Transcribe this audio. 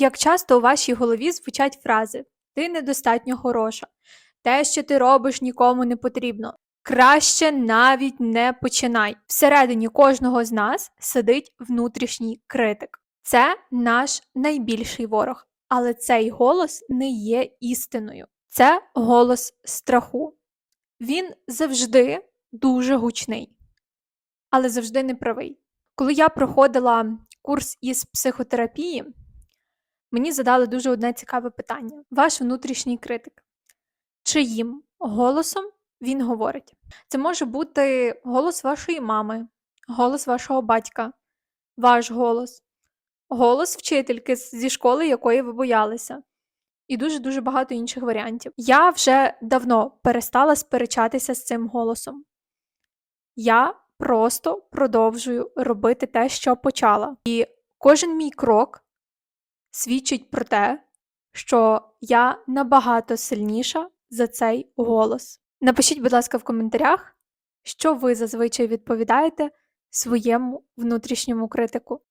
Як часто у вашій голові звучать фрази Ти недостатньо хороша, те, що ти робиш, нікому не потрібно. Краще навіть не починай. Всередині кожного з нас сидить внутрішній критик. Це наш найбільший ворог, але цей голос не є істиною. Це голос страху. Він завжди дуже гучний, але завжди неправий. Коли я проходила курс із психотерапії, мені задали дуже одне цікаве питання: ваш внутрішній критик. Чиїм голосом він говорить? Це може бути голос вашої мами, голос вашого батька, ваш голос, голос вчительки зі школи, якої ви боялися, і дуже-дуже багато інших варіантів. Я вже давно перестала сперечатися з цим голосом. Я просто продовжую робити те, що почала. І кожен мій крок свідчить про те, що я набагато сильніша за цей голос. Напишіть, будь ласка, в коментарях, що ви зазвичай відповідаєте своєму внутрішньому критику.